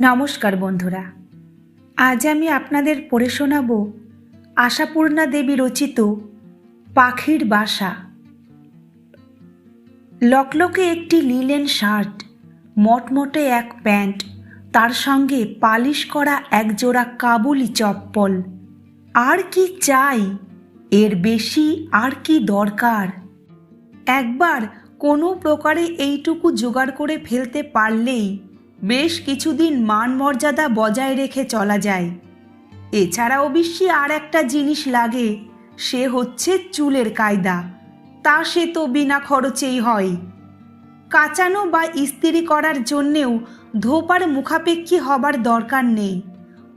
নমস্কার বন্ধুরা। আজ আমি আপনাদের পড়ে শোনাব আশাপূর্ণা দেবী রচিত পাখির বাসা। লকলকে একটি লিলেন শার্ট, মটমটে এক প্যান্ট, তার সঙ্গে পালিশ করা একজোড়া কাবুলি চপ্পল। আর কি চাই? এর বেশি আর কি দরকার? একবার কোনো প্রকারে এইটুকু জোগাড় করে ফেলতে পারলেই বেশ কিছুদিন মান মর্যাদা বজায় রেখে চলা যায়। এছাড়া অবশ্যই আর একটা জিনিস লাগে, সে হচ্ছে চুলের কায়দা। তা সে তো বিনা খরচেই হয়। কাচানো বা ইস্ত্রি করার জন্যেও ধোপার মুখাপেক্ষী হবার দরকার নেই।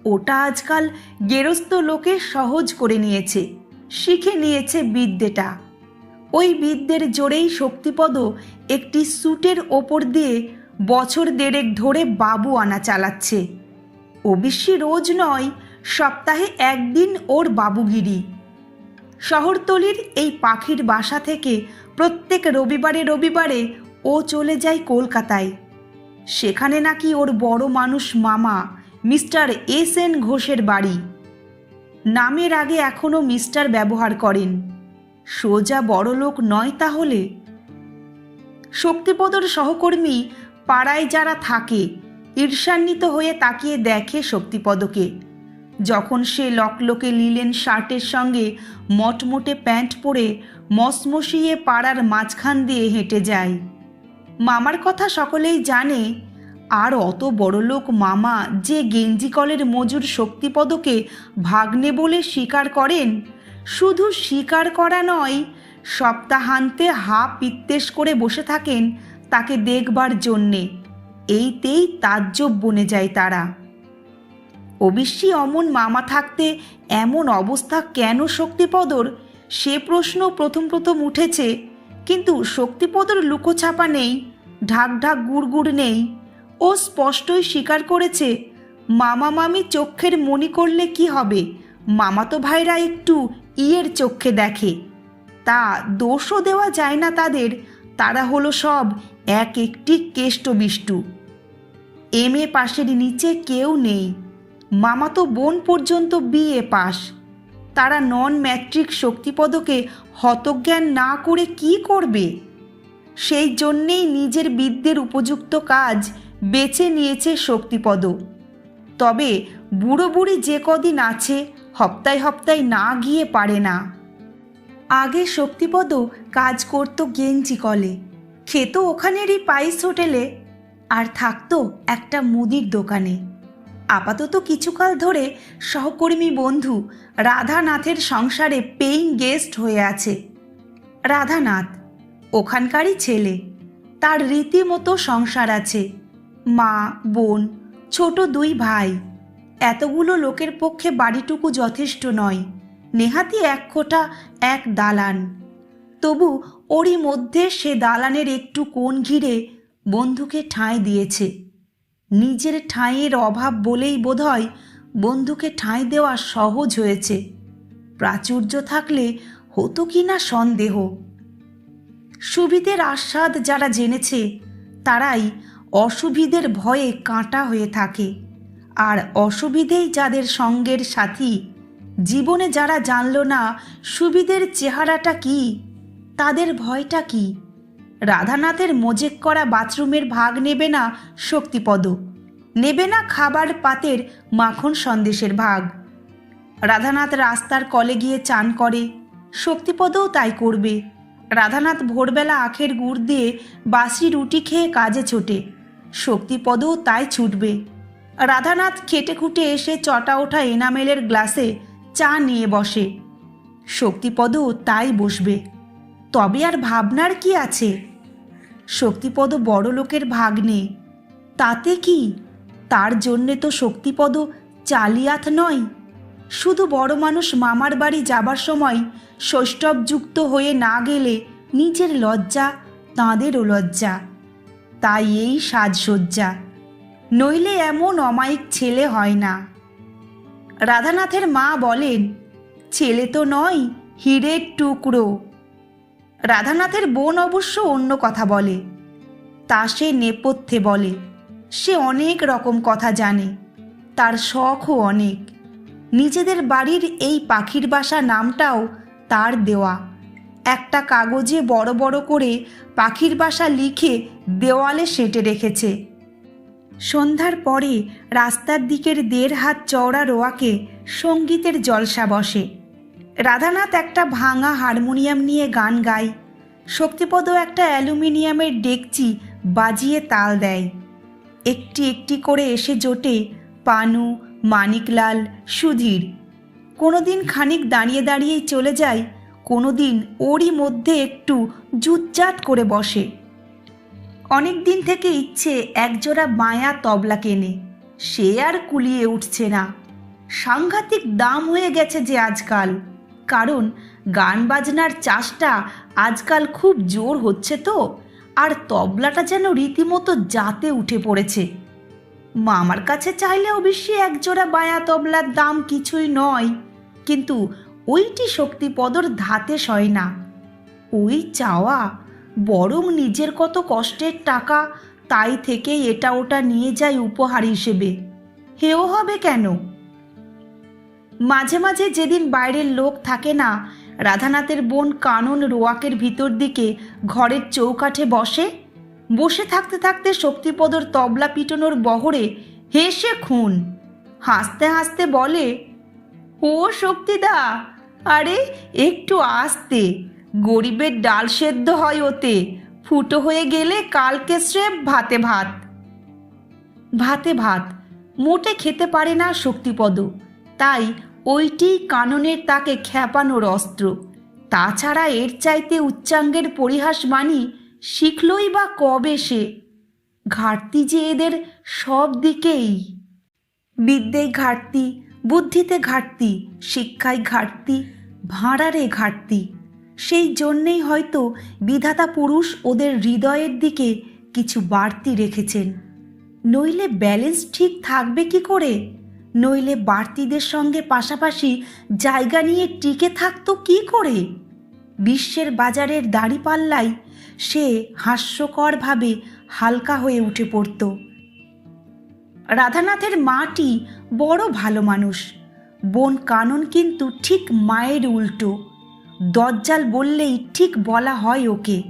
ওটা আজকাল গেরস্ত লোকে সহজ করে নিয়েছে, শিখে নিয়েছে বিদ্যেটা। ওই বিদ্যের জোরেই শক্তিপদ একটি স্যুটের ওপর দিয়ে বছর দেড়েক ধরে বাবু আনা চালাচ্ছে। অবশ্যই রোজ নয়, সপ্তাহে একদিন ওর বাবুগিরি। শহরতলির এই পাখির বাসা থেকে প্রত্যেক রবিবারে রবিবারে ও চলে যায় কলকাতায়। সেখানে নাকি ওর বড় মানুষ মামা, মিস্টার এস এন ঘোষের বাড়ি। নামের আগে এখনও মিস্টার ব্যবহার করেন। সোজা বড় লোক নয় তাহলে? শক্তিপদর সহকর্মী পাড়ায় যারা থাকে, ঈর্ষান্বিত হয়ে তাকিয়ে দেখে শক্তিপদকে। যখন সে লকলকে লিলেন শার্টের সঙ্গে মটমোটে প্যান্ট পরে মসমসিয়ে পাড়ার মাঝখান দিয়ে হেঁটে যায়। মামার কথা সকলেই জানে, আর অত বড় লোক মামা যে গেঞ্জি কলের মজুর শক্তিপদকে ভাগ্নে বলে স্বীকার করেন, শুধু স্বীকার করা নয়, সপ্তাহান্তে হা পিত্তেশ করে বসে থাকেন তাকে দেখবার জন্যে। এইতেই তাজ্জব বনে যায় তারা। অবশ্যই অমন মামা থাকতে এমন অবস্থা কেন শক্তিপদর? সে প্রশ্ন প্রথম প্রথম উঠেছে, কিন্তু শক্তিপদর লুকোছাপা নেই ঢাক ঢাক গুড়গুড় নেই। ও স্পষ্টই স্বীকার করেছে, মামা মামি চক্ষের মনি করলে কি হবে? মামাতো ভাইরা একটু ইয়ের চক্ষে দেখে। তা দোষও দেওয়া যায় না তাদের তারা হলো সব এক একটি কেষ্টবিষ্টু। এম এ পাশের নিচে কেউ নেই। মামাতো বোন পর্যন্ত বিএ পাস তারা নন ম্যাট্রিক শক্তিপদকে হতজ্ঞান না করে কি করবে? সেই জন্যেই নিজের বিদ্যের উপযুক্ত কাজ বেছে নিয়েছে শক্তিপদ। তবে বুড়ো বুড়ি যে কদিন আছে, হপ্তায় হপ্তায় না গিয়ে পারে না। আগে শক্তিপদ কাজ করত গেঞ্জি কলে। খেত ওখানেরই পাইস হোটেলে, আর থাকতো একটা মুদির দোকানে। আপাতত কিছুকাল ধরে সহকর্মী বন্ধু রাধানাথের সংসারে পেইং গেস্ট হয়ে আছে। রাধানাথ, ওখানকারই ছেলে। তার রীতিমতো সংসার আছে। মা, বোন, ছোট দুই ভাই। এতগুলো লোকের পক্ষে বাড়িটুকু যথেষ্ট নয়। নেহাতি এক খোটা এক দালান। তবু ওরই মধ্যে সে দালানের একটু কোণ ঘিরে বন্ধুকে ঠাঁই দিয়েছে। নিজের ঠাঁইয়ের অভাব বলেই বোধহয় বন্ধুকে ঠাঁই দেওয়া সহজ হয়েছে। প্রাচুর্য থাকলে হতো কি না সন্দেহ। সুবিধের আস্বাদ যারা জেনেছে, তারাই অসুবিধের ভয়ে কাঁটা হয়ে থাকে। আর অসুবিধেই যাদের সঙ্গের সাথী জীবনে যারা জানল না সুবিধের চেহারাটা কি, তাদের ভয়টা কি, রাধানাথের মোজেক করা বাথরুমের ভাগ নেবে না শক্তিপদ, নেবে না খাবার পাতের মাখন সন্দেশের ভাগ। রাধানাথ রাস্তার কলে গিয়ে চান করে, শক্তিপদও তাই করবে। রাধানাথ ভোরবেলা আখের গুড় দিয়ে বাসি রুটি খেয়ে কাজে ছোটে, শক্তিপদও তাই ছুটবে। রাধানাথ খেটে খুঁটে এসে চটা ওঠা এনামেলের গ্লাসে চা নিয়ে বসে। শক্তিপদও তাই বসবে। তবে আর ভাবনার কি আছে? শক্তিপদ বড় লোকের ভাগ্নে। তাতে কি? তার জন্যে তো শক্তিপদ চালিয়াত নয়। শুধু বড় মানুষ মামার বাড়ি যাবার সময় সৈষ্ঠবযুক্ত হয়ে না গেলে নিজের লজ্জা তাঁদেরও লজ্জা। তাই এই সাজসজ্জা। নইলে এমন অমায়িক ছেলে হয় না। রাধানাথের মা বলেন, ছেলে তো নয়, হীরের টুকরো। রাধানাথের বোন অবশ্য অন্য কথা বলে। তা সে নেপথ্যে বলে। সে অনেক রকম কথা জানে। তার শখও অনেক। নিজেদের বাড়ির এই পাখির বাসা নামটাও তার দেওয়া। একটা কাগজে বড় বড় করে পাখির বাসা লিখে দেওয়ালে সেঁটে রেখেছে। সন্ধ্যার পরে রাস্তার দিকের দেড় হাত চওড়া রোয়াকে সঙ্গীতের জলসা বসে। রাধানাথ একটা ভাঙা হারমোনিয়াম নিয়ে গান গায়। শক্তিপদ একটা অ্যালুমিনিয়ামের ডেকচি বাজিয়ে তাল দেয়। একটি একটি করে এসে জোটে পানু, মানিকলাল, সুধীর। কোনোদিন খানিক দাঁড়িয়ে দাঁড়িয়েই চলে যায়, কোনোদিন ওরই মধ্যে একটু জুতজাত করে বসে। অনেক দিন থেকে ইচ্ছে একজোড়া মায়া তবলা কেনে। সে আর কুলিয়ে উঠছে না। সাংঘাতিক দাম হয়ে গেছে যে আজকাল। কারণ গান বাজনার চাষটা আজকাল খুব জোর হচ্ছে তো, আর তবলাটা যেন রীতিমতো জাতে উঠে পড়েছে। মামার কাছে চাইলে অবশ্যই একজোড়া বায়া তবলার দাম কিছুই নয়, কিন্তু ওইটি শক্তিপদর ধাতে সয় না। ওই চাওয়া বরং নিজের কত কষ্টের টাকা তাই থেকে এটা ওটা নিয়ে যায় উপহার হিসেবে। হেও হবে কেন? মাঝে মাঝে যেদিন বাইরের লোক থাকে না, রাধানাথের বোন কানন রোয়াকের ভিতর দিকে ঘরের চৌকাঠে বসে। বসে থাকতে থাকতে শক্তিপদর তবলা পিটনোর বহরে হেসে খুন। হাসতে হাসতে বলে, ও শক্তিদা, আরে একটু আসতে। গরিবের ডাল সেদ্ধ হয় ওতে, ফুটো হয়ে গেলে কালকে স্রেফ ভাতে ভাত। ভাতে ভাত, মোটে খেতে পারে না শক্তিপদ। তাই ওইটি কাননের তাকে খ্যাপানোর অস্ত্র। তাছাড়া এর চাইতে উচ্চাঙ্গের পরিহাস মানি শিখলই বা কবে সে। ঘাটতি যে এদের সব দিকেই। বিদ্যেয় ঘাটতি, বুদ্ধিতে ঘাটতি শিক্ষায় ঘাটতি, ভাঁড়ারে ঘাটতি। সেই জন্যেই হয়তো বিধাতা পুরুষ ওদের হৃদয়ের দিকে কিছু বাড়তি রেখেছেন। নইলে ব্যালেন্স ঠিক থাকবে কি করে? নইলে বাড়তিদের সঙ্গে পাশাপাশি জায়গা নিয়ে টিকে থাকতো কি করে? বিশ্বের বাজারের দাড়িপাল্লাই সে হাস্যকরভাবে হালকা হয়ে উঠে পড়ত। রাধানাথের মাটি বড় ভালো মানুষ। বোন কানন কিন্তু ঠিক মায়ের উল্টো। দজ্জাল বললেই ঠিক বলা হয় ওকে।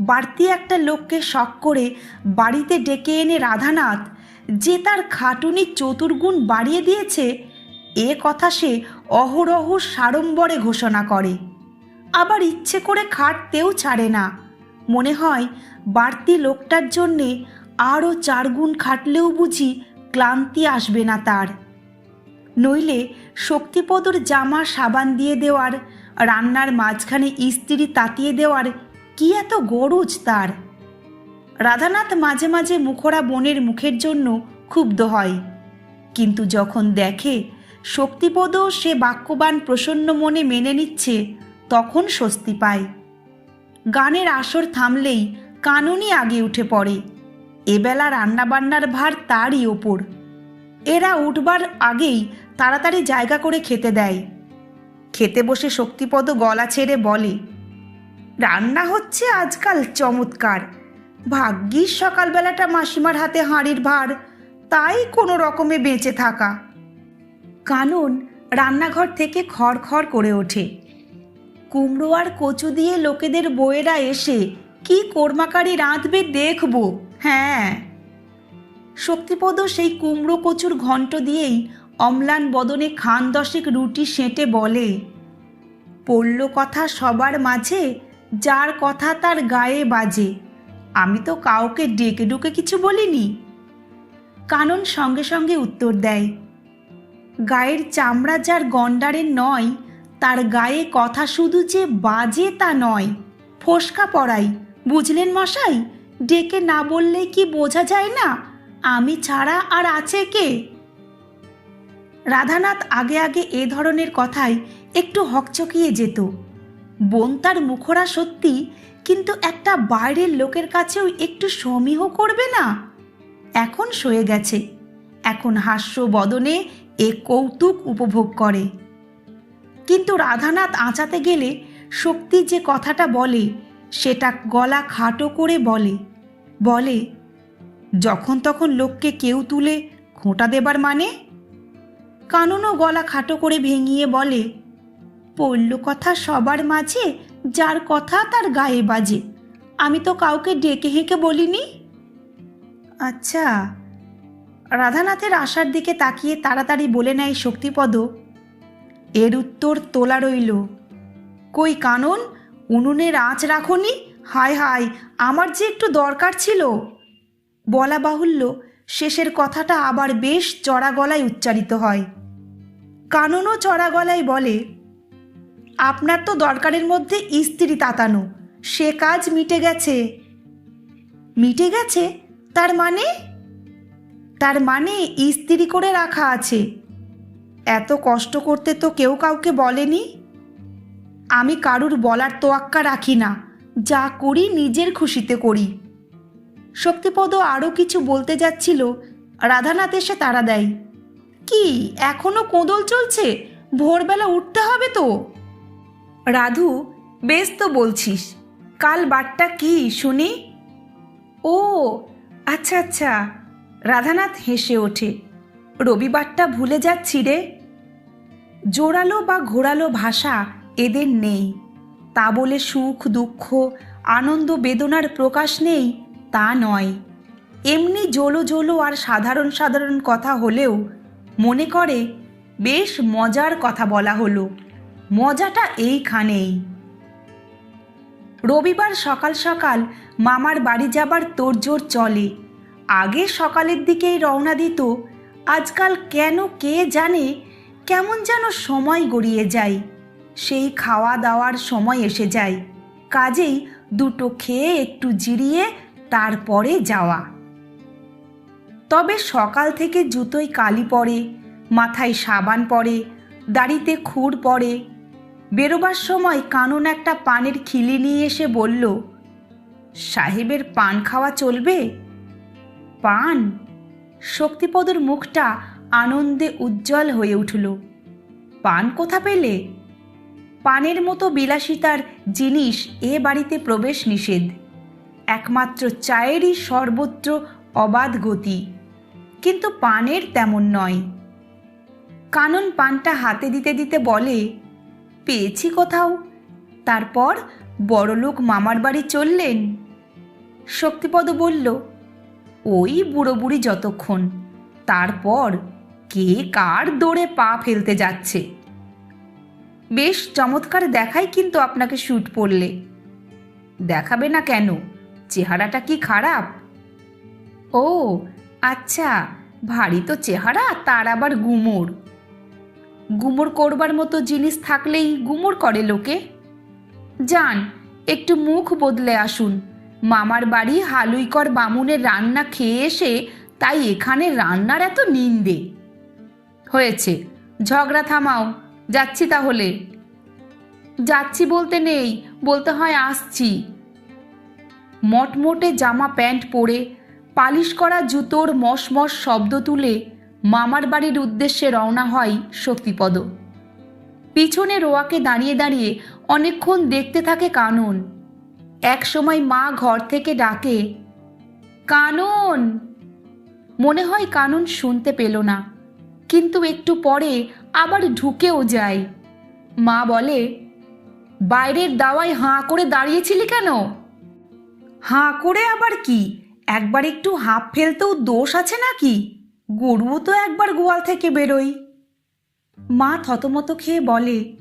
বাড়তি একটা লোককে শখ করে বাড়িতে ডেকে এনে রাধানাথ যে তার খাটুনি চতুর্গুণ বাড়িয়ে দিয়েছে, এ কথা সে অহরহ সাড়ম্বরে ঘোষণা করে। আবার ইচ্ছে করে খাটতেও ছাড়ে না। মনে হয় বাড়তি লোকটার জন্যে আরও চারগুণ খাটলেও বুঝি ক্লান্তি আসবে না তার। নইলে শক্তিপদর জামা সাবান দিয়ে দেওয়ার রান্নার মাঝখানে ইস্ত্রি তাতিয়ে দেওয়ার কি এত গরজ তার? রাধানাথ মাঝে মাঝে মুখরা বোনের মুখের জন্য ক্ষুব্ধ হয়। কিন্তু যখন দেখে শক্তিপদ সে বাক্যবান প্রসন্ন মনে মেনে নিচ্ছে, তখন স্বস্তি পায়। গানের আসর থামলেই কানুনই আগে উঠে পড়ে। এবেলা রান্নাবান্নার ভার তারই ওপর। এরা উঠবার আগেই তাড়াতাড়ি জায়গা করে খেতে দেয়। খেতে বসে শক্তিপদ গলা ছেড়ে বলে, রান্না হচ্ছে আজকাল চমৎকার। ভাগ্যিস সকালবেলাটা মাসিমার হাতে হাঁড়ির ভার, তাই কোনো রকমে বেঁচে থাকা। কানন রান্নাঘর থেকে খড়খড় করে ওঠে। কুমড়ো আর কচু দিয়ে লোকেদের বইয়েরা এসে, কি কোরমাকারি রাঁধবে দেখব? হ্যাঁ। শক্তিপদ সেই কুমড়ো কচুর ঘন্ট দিয়েই অম্লান বদনে খান দশেক রুটি সেঁটে বলে, পড়ল কথা সবার মাঝে, যার কথা তার গায়ে বাজে। আমি তো কাউকে ডেকে ডুকে কিছু বলিনি। কানন সঙ্গে সঙ্গে উত্তর দেয়, গায়ের চামড়া যার গন্ডারের নয়, তার গায়ে কথা শুধু যে বাজে তা নয়। ফোসকা পড়াই, বুঝলেন মশাই? ডেকে না বললে কি বোঝা যায় না? আমি ছাড়া আর আছে কে? রাধানাথ আগে আগে এ ধরনের কথায় একটু হকচকিয়ে যেত। বোন তার মুখরা সত্যি, কিন্তু একটা বাইরের লোকের কাছেও একটু সমীহ করবে না? এখন সয়ে গেছে। এখন হাস্য বদনে এ কৌতুক উপভোগ করে। কিন্তু রাধানাথ আঁচাতে গেলে শক্তি যে কথাটা বলে, সেটা গলা খাটো করে বলে। বলে, যখন তখন লোককে কেউ তুলে খোঁটা দেবার মানে? কানুনও গলা খাটো করে ভেঙিয়ে বলে, পড়ল কথা সবার মাঝে, যার কথা তার গায়ে বাজে। আমি তো কাউকে ডেকে হেঁকে বলিনি? আচ্ছা রাধানাথের আশার দিকে তাকিয়ে তাড়াতাড়ি বলে নেয় শক্তিপদ। এর উত্তর তোলা রইল, কই কানন, উনুনের আঁচ রাখনি? হায় হায়, আমার যে একটু দরকার ছিল। বলা বাহুল্য, শেষের কথাটা আবার বেশ চড়া গলায় উচ্চারিত হয়। কাননও চড়া গলায় বলে, আপনার তো দরকারের মধ্যে স্ত্রী তাতানো, সে কাজ মিটে গেছে। মিটে গেছে? তার মানে? তার মানে স্ত্রী করে রাখা আছে। এত কষ্ট করতে তো কেউ কাউকে বলেনি? আমি কারুর বলার তোয়াক্কা রাখি না, যা করি নিজের খুশিতে করি। শক্তিপদ আরও কিছু বলতে যাচ্ছিল, রাধানাথ এসে তারা দেয়। কি? এখনও কোদল চলছে? ভোরবেলা উঠতে হবে তো। রাধু, বেশ তো বলছিস। কাল বারটা কি, শুনি? ও আচ্ছা আচ্ছা। রাধানাথ হেসে ওঠে। রবিবারটা ভুলে যাচ্ছি রে। জোরালো বা ঘোরালো ভাষা এদের নেই। তা বলে সুখ, দুঃখ, আনন্দ, বেদনার প্রকাশ নেই, তা নয়। এমনি জোলো জোলো আর সাধারণ সাধারণ কথা হলেও মনে করে, বেশ মজার কথা বলা হলো। মজাটা এইখানেই। রবিবার সকাল সকাল মামার বাড়ি যাবার তোড়জোড় চলে। আগে সকালের দিকেই রওনা দিত, আজকাল কেন কে জানে কেমন যেন সময় গড়িয়ে যায়। সেই খাওয়া দাওয়ার সময় এসে যায়। কাজেই দুটো খেয়ে একটু জিরিয়ে তারপরে যাওয়া। তবে সকাল থেকে জুতোয় কালি পড়ে মাথায় সাবান পড়ে দাড়িতে খুর পড়ে বেরোবার সময় কানুন একটা পানের খিলি নিয়ে এসে বলল, সাহেবের পান খাওয়া চলবে? পান? শক্তিপদর মুখটা আনন্দে উজ্জ্বল হয়ে উঠল। পান কোথা পেলে? পানের মতো বিলাসিতার জিনিস এ বাড়িতে প্রবেশ নিষেধ। একমাত্র চায়েরই সর্বত্র অবাধ গতি। কিন্তু পানের তেমন নয়। কানন পানটা হাতে দিতে দিতে বলে, পেয়েছি কোথাও। তারপর বড়লোক মামার বাড়ি চললেন। শক্তিপদ বলল, ওই বুড়ো বুড়ি যতক্ষণ, তারপর কে কার দৌড়ে পা ফেলতে যাচ্ছে? বেশ চমৎকার দেখাই কিন্তু আপনাকে শ্যুট পড়লে দেখাবে না কেন? চেহারাটা কি খারাপ? ও আচ্ছা ভারী তো চেহারা, তার আবার গুমোর। গুমোর করবার মতো জিনিস থাকলেই গুমোর করে লোকে। যান, একটু মুখ বদলে আসুন। মামার বাড়ি হালুইকর বামুনের রান্না খেয়ে এসে তাই এখানে রান্নার এত নিন্দে। হয়েছে, ঝগড়া থামাও, যাচ্ছি তাহলে। যাচ্ছি বলতে নেই, বলতে হয় আসছি। মটমটে জামা প্যান্ট পরে পালিশ করা জুতোর মশমশ শব্দ তুলে মামার বাড়ির উদ্দেশ্যে রওনা হয় শক্তিপদ। পিছনে রোয়াকে দাঁড়িয়ে দাঁড়িয়ে অনেকক্ষণ দেখতে থাকে কানন। এক সময় মা ঘর থেকে ডাকে, কানন! মনে হয় কানন শুনতে পেল না, কিন্তু একটু পরে আবার ঢুকেও যায়। মা বলে, বাইরের দাওয়ায় হাঁ করে দাঁড়িয়েছিলি কেন? হাঁ করে আবার কি? একবার একটু হাঁপ ফেলতেও দোষ আছে নাকি? গরুও তো একবার গোয়াল থেকে বেরোই মা থতমত খেয়ে বলে,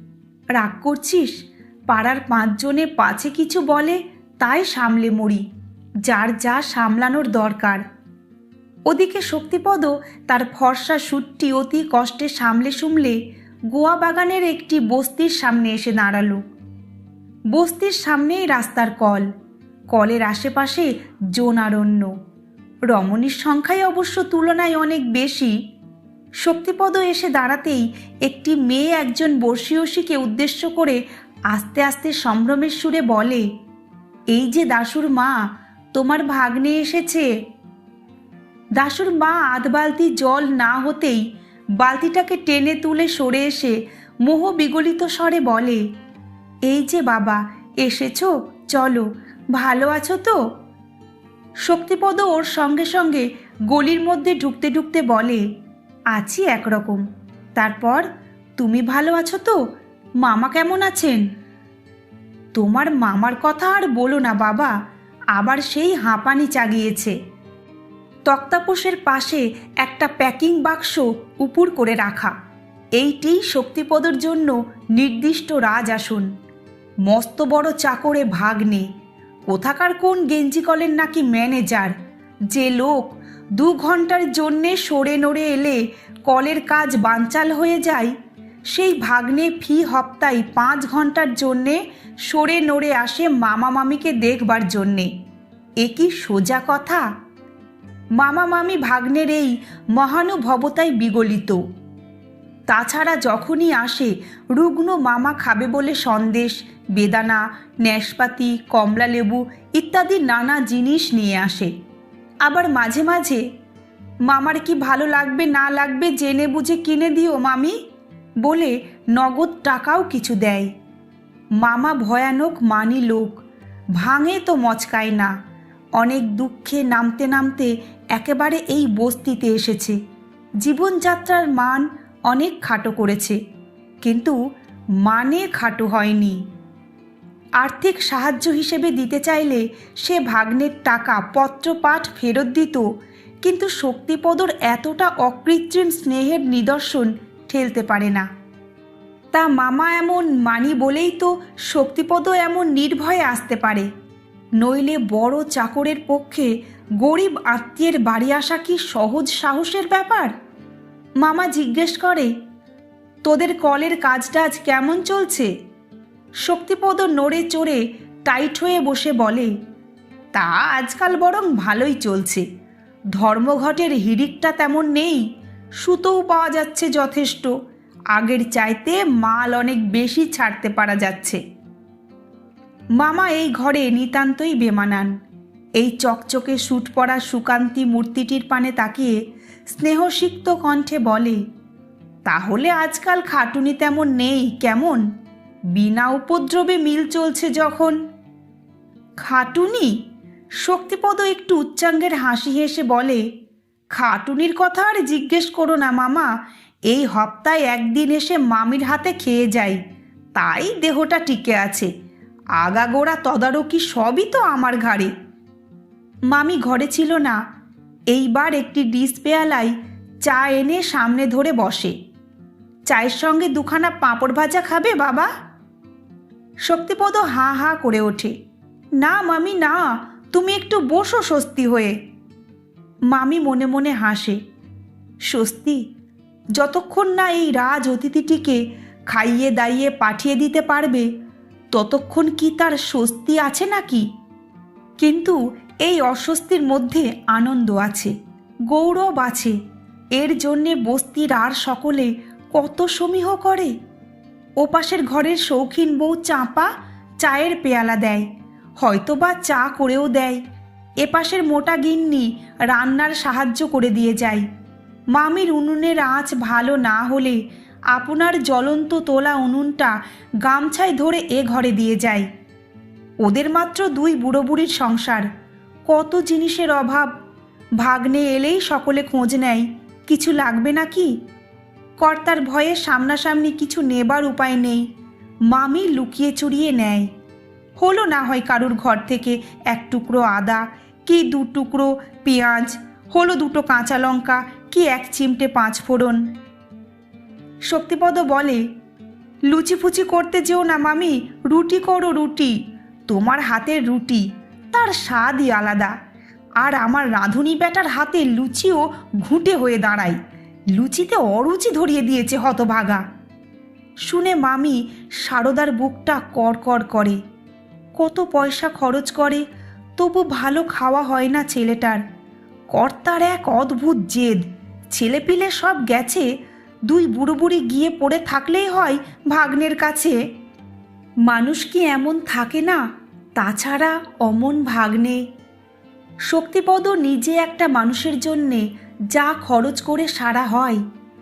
রাগ করছিস? পাড়ার পাঁচজনে পাছে কিছু বলে, তাই সামলে মরি। যার যা সামলানোর দরকার। ওদিকে শক্তিপদ তার ফর্সা সুটটি অতি কষ্টে সামলে সুমলে গোয়া বাগানের একটি বস্তির সামনে এসে দাঁড়াল। বস্তির সামনেই রাস্তার কল। কলের আশেপাশে জোনারণ্য। রমণীর সংখ্যাই অবশ্য তুলনায় অনেক বেশি। শক্তিপদ এসে দাঁড়াতেই একটি মেয়ে একজন বর্ষীয়সীকে উদ্দেশ্য করে আস্তে আস্তে সম্ভ্রমের সুরে বলে, এই যে দাসুর মা, তোমার ভাগ্নে এসেছে। দাসুর মা আধ বালতি জল না হতেই বালতিটাকে টেনে তুলে সরে এসে মোহ বিগলিত স্বরে বলে, এই যে বাবা, এসেছ, চলো ভালো আছো তো? শক্তিপদ ওর সঙ্গে সঙ্গে গলির মধ্যে ঢুকতে ঢুকতে বলে, আছি একরকম। তারপর, তুমি ভালো আছো তো? মামা কেমন আছেন? তোমার মামার কথা আর বলো না বাবা, আবার সেই হাঁপানি চাগিয়েছে। তক্তাপোষের পাশে একটা প্যাকিং বাক্স উপুর করে রাখা। এইটি শক্তিপদর জন্য নির্দিষ্ট রাজ আসন। মস্ত বড় চাকরে ভাগ নেই কোথাকার কোন গেঞ্জি কলের নাকি ম্যানেজার? যে লোক দু ঘণ্টার জন্যে সরে নড়ে এলে কলের কাজ বানচাল হয়ে যায়, সেই ভাগ্নে ফি হপ্তায় পাঁচ ঘণ্টার জন্যে সরে নড়ে আসে মামা মামিকে দেখবার জন্যে। এ কি সোজা কথা? মামা মামি ভাগ্নের এই মহানুভবতায় বিগলিত। তাছাড়া যখনই আসে, রুগ্ন মামা খাবে বলে সন্দেশ, বেদানা, ন্যাশপাতি কমলা লেবু ইত্যাদি নানা জিনিস নিয়ে আসে। আবার মাঝে মাঝে, মামার কি ভালো লাগবে না লাগবে জেনে বুঝে কিনে দিও মামি? বলে নগদ টাকাও কিছু দেয়। মামা ভয়ানক মানি লোক, ভাঙে তো মচকায় না। অনেক দুঃখে নামতে নামতে একেবারে এই বস্তিতে এসেছে। জীবনযাত্রার মান অনেক খাটো করেছে। কিন্তু মানে খাটো হয়নি। আর্থিক সাহায্য হিসেবে দিতে চাইলে সে ভাগ্নের টাকা পত্রপাঠ ফেরত দিত, কিন্তু শক্তিপদর এতটা অকৃত্রিম স্নেহের নিদর্শন ঠেলতে পারে না। তা মামা এমন মানি বলেই তো শক্তিপদ এমন নির্ভয়ে আসতে পারে। নইলে বড় চাকরের পক্ষে গরিব আত্মীয়ের বাড়ি আসা কি সহজ সাহসের ব্যাপার? মামা জিজ্ঞেস করে, তোদের কলের কাজটা আজ কেমন চলছে? শক্তিপদ নড়ে চড়ে টাইট হয়ে বসে বলে, তা আজকাল বরং ভালোই চলছে। ধর্মঘটের হিড়িকটা তেমন নেই, সুতোও পাওয়া যাচ্ছে যথেষ্ট। আগের চাইতে মাল অনেক বেশি ছাড়তে পারা যাচ্ছে। মামা এই ঘরে নিতান্তই বেমানান। এই চকচকে সুট পরা সুকান্তি মূর্তিটির পানে তাকিয়ে স্নেহসিক্ত কণ্ঠে বলে, তাহলে আজকাল খাটুনি তেমন নেই, কেমন? বিনা উপদ্রবে মিল চলছে যখন? খাটুনি? শক্তিপদ একটু উচ্চাঙ্গের হাসি হেসে বলে, খাটুনির কথা আর জিজ্ঞেস করো না মামা, এই হপ্তায় একদিন এসে মামির হাতে খেয়ে যাই, তাই দেহটা টিকে আছে আগাগোড়া তদারকি সবই তো আমার ঘাড়ে। মামি ঘরে ছিল না এইবার একটি ডিস পেয়ালায় চা এনে সামনে ধরে বসে। চায়ের সঙ্গে দুখানা পাঁপড় ভাজা খাবে, বাবা? শক্তিপদ হা হা করে ওঠে। না, মামি, না, তুমি একটু বসো স্বস্তি হয়ে। মামি মনে মনে হাসে। স্বস্তি, যতক্ষণ না এই রাজ অতিথিটিকে খাইয়ে দাইয়ে পাঠিয়ে দিতে পারবে, ততক্ষণ কি তার স্বস্তি আছে নাকি? কিন্তু এই অস্বস্তির মধ্যে আনন্দ আছে, গৌরব আছে। এর জন্যে বস্তির আর সকলে কত সমীহ করে। ওপাশের ঘরের শৌখিন বউ চাঁপা চায়ের পেয়ালা দেয়, হয়তোবা চা করেও দেয়। এপাশের মোটা গিন্নি রান্নার সাহায্য করে দিয়ে যায়। মামির উনুনের আঁচ ভালো না হলে আপনার জ্বলন্ত তোলা উনুনটা গামছায় ধরে এ ঘরে দিয়ে যায়। ওদের মাত্র দুই বুড়ো বুড়ির সংসার। কত জিনিসের অভাব। ভাগ্নে এলেই সকলে খোঁজ নেয়, কিছু লাগবে নাকি? কর্তার ভয়ে সামনাসামনি কিছু নেবার উপায় নেই, মামি লুকিয়ে চুরিয়ে নেয়। হলো না হয় কারুর ঘর থেকে এক টুকরো আদা, কি দু টুকরো পেঁয়াজ, হলো দুটো কাঁচা লঙ্কা, কি এক চিমটে পাঁচ ফোড়ন। শক্তিপদ বলে লুচি ফুচি করতে যেও না মামি, রুটি করো রুটি, তোমার হাতের রুটি। তার স্বাদই আলাদা। আর আমার রাঁধুনি বেটার হাতে লুচিও ঘুঁটে হয়ে দাঁড়ায়। লুচিতে অরুচি ধরিয়ে দিয়েছে হতভাগা। শুনে মামি সারদার বুকটা কড়কড় করে। কত পয়সা খরচ করে, তবু ভালো খাওয়া হয় না ছেলেটার। কর্তার এক অদ্ভুত জেদ। ছেলেপিলে সব গেছে, দুই বুড়ো বুড়ি গিয়ে পড়ে থাকলেই হয় ভাগ্নের কাছে। মানুষ কি এমন থাকে না? তাছাড়া অমন ভাগ্নে শক্তিপদ নিজে একটা মানুষের জন্যে যা খরচ করে সারা হয়,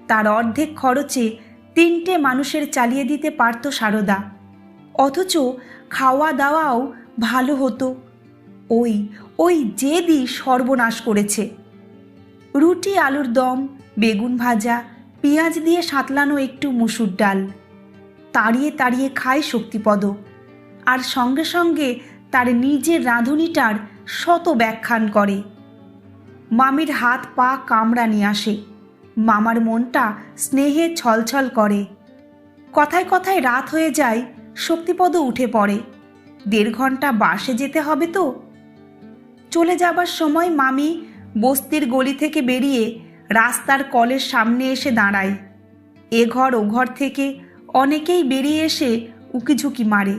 তার অর্ধেক খরচে তিনটে মানুষের চালিয়ে দিতে পারত সারদা। অথচ খাওয়া দাওয়াও ভালো হতো। ওই ওই জেদি সর্বনাশ করেছে। রুটি, আলুর দম, বেগুন ভাজা, পেঁয়াজ দিয়ে সাঁতলানো একটু মুসুর ডাল। তাড়িয়ে তাড়িয়ে খায় শক্তিপদ। আর সঙ্গে সঙ্গে তার নিজের রাঁধুনিটার শত ব্যাখ্যান করে। মামির হাত পা কামড়া নিয়ে আসে। মামার মনটা স্নেহে ছলছল করে। কথায় কথায় রাত হয়ে যায়, শক্তিপদ উঠে পড়ে। দেড় ঘণ্টা বাসে যেতে হবে তো? চলে যাবার সময় মামি বস্তির গলি থেকে বেরিয়ে রাস্তার কলের সামনে এসে দাঁড়ায়। এ ঘর ও ঘর থেকে অনেকেই বেরিয়ে এসে উকিঝুঁকি মারে।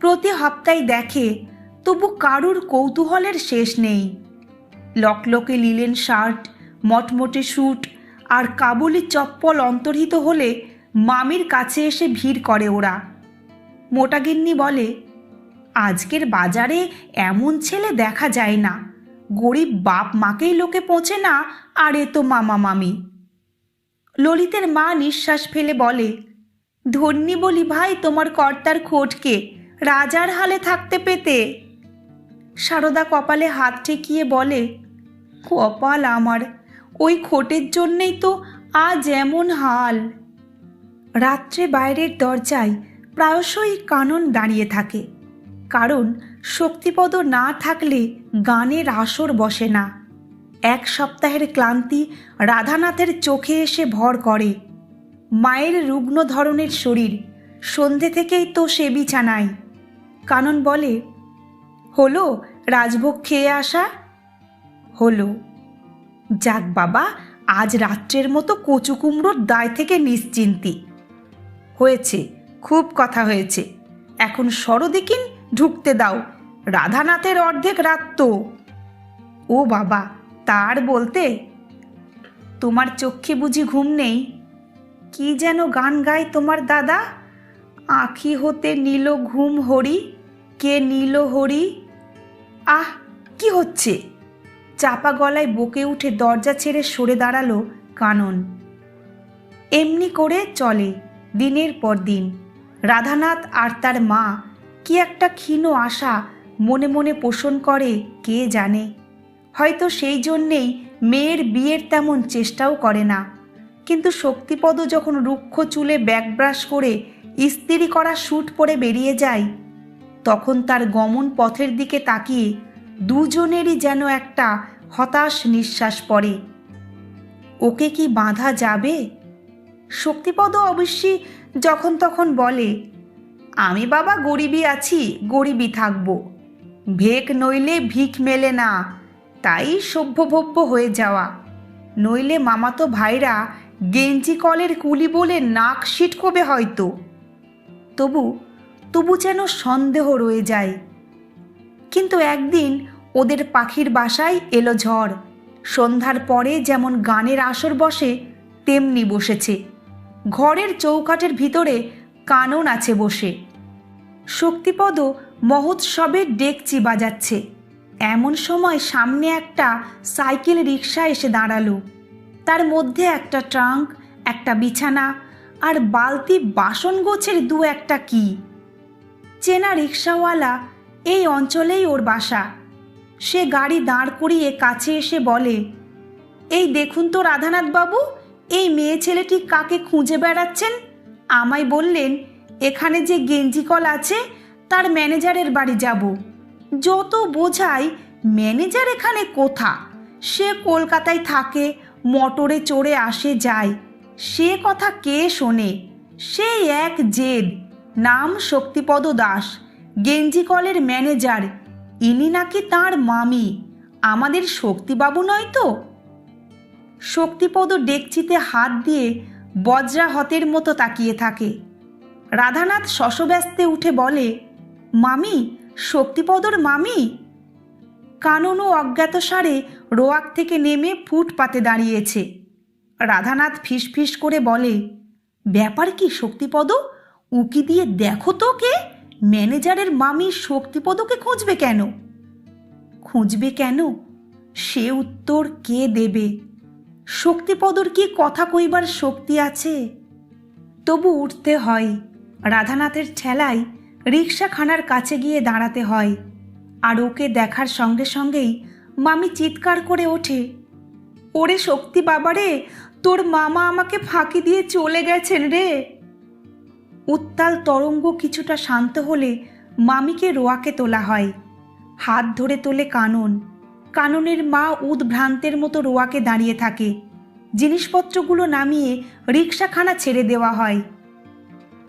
প্রতি হপ্তায় দেখে, তবু কারুর কৌতূহলের শেষ নেই। লকলকে লিলেন শার্ট, মটমটে স্যুট আর কাবুলি চপ্পল অন্তর্হিত হলে মামির কাছে এসে ভিড় করে ওরা। মোটাগিন্নি বলে, আজকের বাজারে এমন ছেলে দেখা যায় না। গরিব বাপ মাকেই লোকে পৌঁছে না, আর এ তো মামা মামি। ললিতের মা নিঃশ্বাস ফেলে বলে, ধন্যি বলি ভাই, তোমার কর্তার খোটকে। রাজার হালে থাকতে পেতে? সারদা কপালে হাত ঠেকিয়ে বলে, কপাল আমার, ওই খোটের জন্যেই তো আজ এমন হাল। রাত্রে বাইরের দরজায় প্রায়শই কানন দাঁড়িয়ে থাকে, কারণ শক্তিপদ না থাকলে গানের আসর বসে না। এক সপ্তাহের ক্লান্তি রাধানাথের চোখে এসে ভর করে। মায়ের রুগ্ন ধরনের শরীর, সন্ধে থেকেই তো সে বিছানায়। কানন বলে, হলো, রাজভোগ খেয়ে আসা? হলো। যাক বাবা, আজ রাত্রের মতো কচু কুমড়োর দায় থেকে নিশ্চিন্তি। হয়েছে, খুব কথা হয়েছে। এখন সরদিকিন ঢুকতে দাও, রাধানাথের অর্ধেক রাত তো। ও বাবা, তার বলতে? তোমার চক্ষে বুঝি ঘুম নেই। কি যেন গান গায় তোমার দাদা? আখি হতে নীল ঘুম হরি। কে নীল হরি? আহ, কি হচ্ছে? চাপা গলায় বকে উঠে দরজা ছেড়ে সরে দাঁড়াল কানন। এমনি করে চলে দিনের পর দিন। রাধানাথ আর তার মা কি একটা ক্ষীণ আশা মনে মনে পোষণ করে, কে জানে? হয়তো সেই জন্যেই মেয়ের বিয়ের তেমন চেষ্টাও করে না। কিন্তু শক্তিপদ যখন রুক্ষ চুলে ব্যাকব্রাশ করে ইস্তিরি করা স্যুট পরে বেরিয়ে যায় তখন তার গমন পথের দিকে তাকিয়ে দুজনেরই যেন একটা হতাশ নিঃশ্বাস পড়ে। ওকে কি বাঁধা যাবে? শক্তিপদ অবশ্যই যখন তখন বলে, আমি বাবা গরিবই আছি, গরিবই থাকব। ভেক নইলে ভিক মেলে না, তাই সভ্যভব্য হয়ে যাওয়া। নইলে মামাতো ভাইরা গেঞ্জি কলের কুলি বলে নাক সিটকবে হয়তো। তবু তবু যেন সন্দেহ রয়ে যায়। কিন্তু একদিন ওদের পাখির বাসায় এলো ঝড়। সন্ধ্যার পরে যেমন গানের আসর বসে, তেমনি বসেছে। ঘরের চৌকাঠের ভিতরে কানন আছে বসে। শক্তিপদ মহোৎসবে ডেকচি বাজাচ্ছে। এমন সময় সামনে একটা সাইকেল রিক্সা এসে দাঁড়াল। তার মধ্যে একটা ট্রাঙ্ক, একটা বিছানা আর বালতি বাসন গোছের দু একটা কি। চেনা রিক্সাওয়ালা এই অঞ্চলেই ওর বাসা। সে গাড়ি দাঁড় করিয়ে কাছে এসে বলে, এই দেখুন তো রাধানাথ বাবু এই মেয়ে ছেলেটি কাকে খুঁজে বেড়াচ্ছেন? আমায় বললেন, এখানে যে গেঞ্জি কল আছে, তার ম্যানেজারের বাড়ি যাব। যত বোঝাই, ম্যানেজার এখানে কোথা? সে কলকাতায় থাকে, মোটরে চড়ে আসে যায়। সে কথা কে শোনে? সেই এক জেদ। নাম শক্তিপদ দাস। গেঞ্জি কলের ম্যানেজার। ইনি নাকি তার মামি। আমাদের শক্তিবাবু নয় তো? শক্তিপদ ডেকচিতে হাত দিয়ে বজ্রাহতের মতো তাকিয়ে থাকে। রাধানাথ শশব্যস্তে উঠে বলে, মামি, শক্তিপদর মামি? কাননও অজ্ঞাতসারে রোয়াক থেকে নেমে ফুটপাতে দাঁড়িয়েছে। রাধানাথ ফিসফিস করে বলে, ব্যাপার কি শক্তিপদ? উকি দিয়ে দেখো তো কে ম্যানেজারের মামি শক্তিপদকে খুঁজবে কেন? খুঁজবে কেন? সে উত্তর কে দেবে? শক্তিপদর কি কথা কইবার শক্তি আছে? তবু উঠতে হয়। রাধানাথের ঠেলায় রিক্সাখানার কাছে গিয়ে দাঁড়াতে হয়। আর ওকে দেখার সঙ্গে সঙ্গেই মামি চিৎকার করে ওঠে। ওরে শক্তি বাবারে, তোর মামা আমাকে ফাঁকি দিয়ে চলে গেছেন রে। উত্তাল তরঙ্গ কিছুটা শান্ত হলে মামিকে রোয়াকে তোলা হয়। হাত ধরে তোলে কানন। কাননের মা উদ্ভ্রান্তের মতো রোয়াকে দাঁড়িয়ে থাকে। জিনিসপত্রগুলো নামিয়ে রিক্সাখানা ছেড়ে দেওয়া হয়।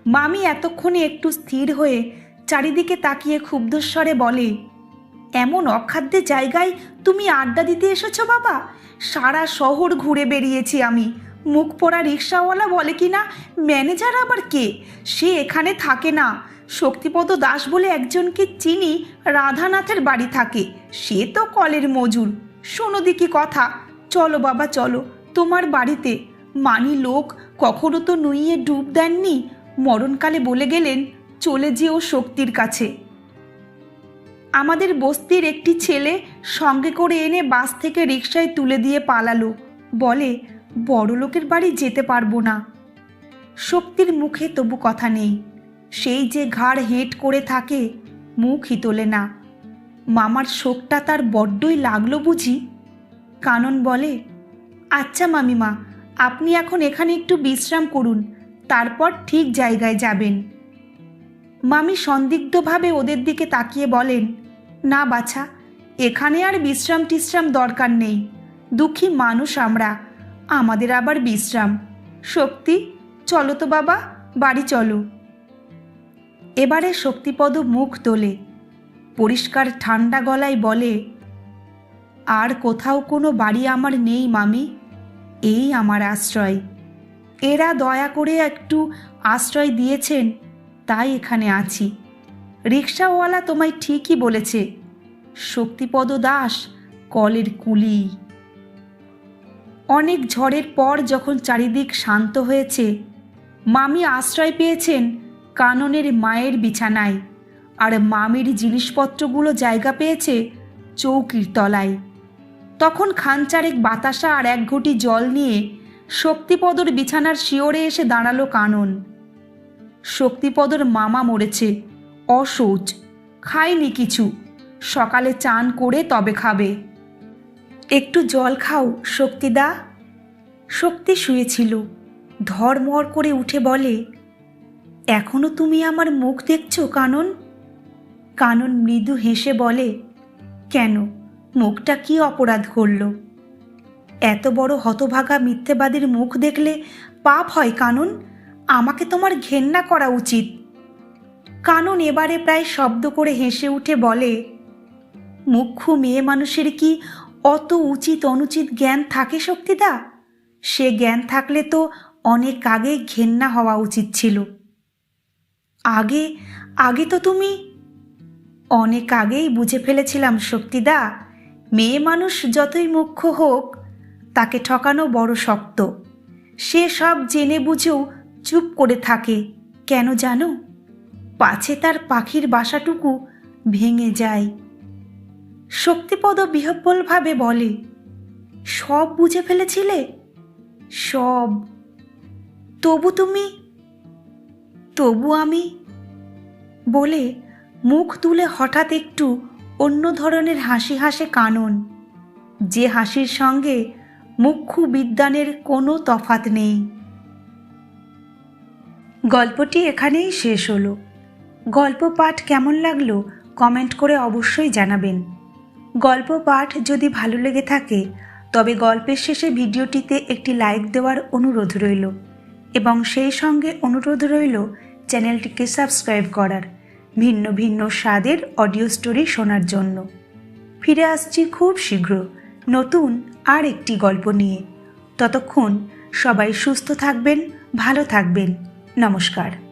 মামি এতক্ষণে একটু স্থির হয়ে চারিদিকে তাকিয়ে ক্ষুব্ধস্বরে বলে, এমন অখাদ্যে জায়গায় তুমি আড্ডা দিতে এসেছ বাবা? সারা শহর ঘুরে বেরিয়েছি আমি। মুখ পড়া রিক্সাওয়ালা বলে কি না? ম্যানেজার আবার কে? সে এখানে থাকে না। শক্তিপদ দাস বলে একজনকে চিনি রাধানাথের বাড়ি থাকে। সে তো কলের মজুর। শোনো দেখি কথা। চলো বাবা, চলো। তোমার বাড়িতে। মানি লোক কখনো তো নুইয়ে ডুব দেননি। মরণকালে বলে গেলেন, চলে যেও শক্তির কাছে। আমাদের বস্তির একটি ছেলে সঙ্গে করে এনে বাস থেকে রিক্সায় তুলে দিয়ে পালালো। বলে বড় লোকের বাড়ি যেতে পারব না। শক্তির মুখে তবু কথা নেই। সেই যে ঘাড় হেঁট করে থাকে মুখই তোলে না। মামার শোকটা তার বড্ডই লাগল বুঝি। কানন বলে আচ্ছা মামিমা, আপনি এখন এখানে একটু বিশ্রাম করুন, তারপর ঠিক জায়গায় যাবেন। মামি সন্দিগ্ধভাবে ওদের দিকে তাকিয়ে বলেন, না বাছা, এখানে আর বিশ্রাম টিশ্রাম দরকার নেই। দুঃখী মানুষ আমরা আমাদের আবার বিশ্রাম। শক্তি, চলো তো বাবা, বাড়ি চলো। এবারে শক্তিপদ মুখ তোলে, পরিষ্কার ঠান্ডা গলায় বলে, আর কোথাও কোনো বাড়ি আমার নেই, মামি। এই আমার আশ্রয়। এরা দয়া করে একটু আশ্রয় দিয়েছেন, তাই এখানে আছি। রিক্সাওয়ালা তোমায় ঠিকই বলেছে। শক্তিপদ দাস কলের কুলি। অনেক ঝড়ের পর যখন চারিদিক শান্ত হয়েছে, মামি আশ্রয় পেয়েছেন কাননের মায়ের বিছানায় আর মামির জিনিসপত্রগুলো জায়গা পেয়েছে চৌকির তলায়। তখন খানচারেক বাতাসা আর এক ঘটি জল নিয়ে শক্তিপদর বিছানার শিওরে এসে দাঁড়াল কানন। শক্তিপদর মামা মরেছে অশৌচ খায়নি কিছু, সকালে চান করে তবে খাবে। একটু জল খাও, শক্তিদা। শক্তি শুয়েছিল। ধরমর করে উঠে বলে, এখনও তুমি আমার মুখ দেখছ, কানন? কানন মৃদু হেসে বলে, কেন? মুখটা কি অপরাধ করল? এত বড় হতভাগা মিথ্যেবাদীর মুখ দেখলে পাপ হয়, কানন। আমাকে তোমার ঘেন্না করা উচিত। কানন এবারে প্রায় শব্দ করে হেসে উঠে বলে, মুখ্য মেয়ে মানুষের কি অত উচিত অনুচিত জ্ঞান থাকে শক্তিদা? সে জ্ঞান থাকলে তো অনেক আগে ঘেন্না হওয়া উচিত ছিল। আগে আগে তো তুমি অনেক আগেই বুঝে ফেলেছিলাম শক্তিদা, মেয়ে মানুষ যতই মুখ্য হোক, তাকে ঠকানো বড় শক্ত। সে সব জেনে বুঝেও চুপ করে থাকে, কেন জানো? পাছে তার পাখির বাসাটুকু ভেঙে যায়। শক্তিপদ বিহব্বলভাবে বলে, সব বুঝে ফেলেছিলে? সব। তবু তুমি? তবু আমি? বলে মুখ তুলে হঠাৎ একটু অন্য ধরনের হাসি হাসে কানন। যে হাসির সঙ্গে মুখ্য বিদ্যানের কোনো তফাত নেই। গল্পটি এখানেই শেষ হলো। গল্প পাঠ কেমন লাগল কমেন্ট করে অবশ্যই জানাবেন। গল্প পাঠ যদি ভালো লেগে থাকে, তবে গল্পের শেষে ভিডিওটিতে একটি লাইক দেওয়ার অনুরোধ রইল এবং সেই সঙ্গে অনুরোধ রইল চ্যানেলটিকে সাবস্ক্রাইব করার ভিন্ন ভিন্ন স্বাদের অডিও স্টোরি শোনার জন্য। ফিরে আসছি খুব শীঘ্র নতুন আর একটি গল্প নিয়ে। ততক্ষণ সবাই সুস্থ থাকবেন, ভালো থাকবেন। নমস্কার।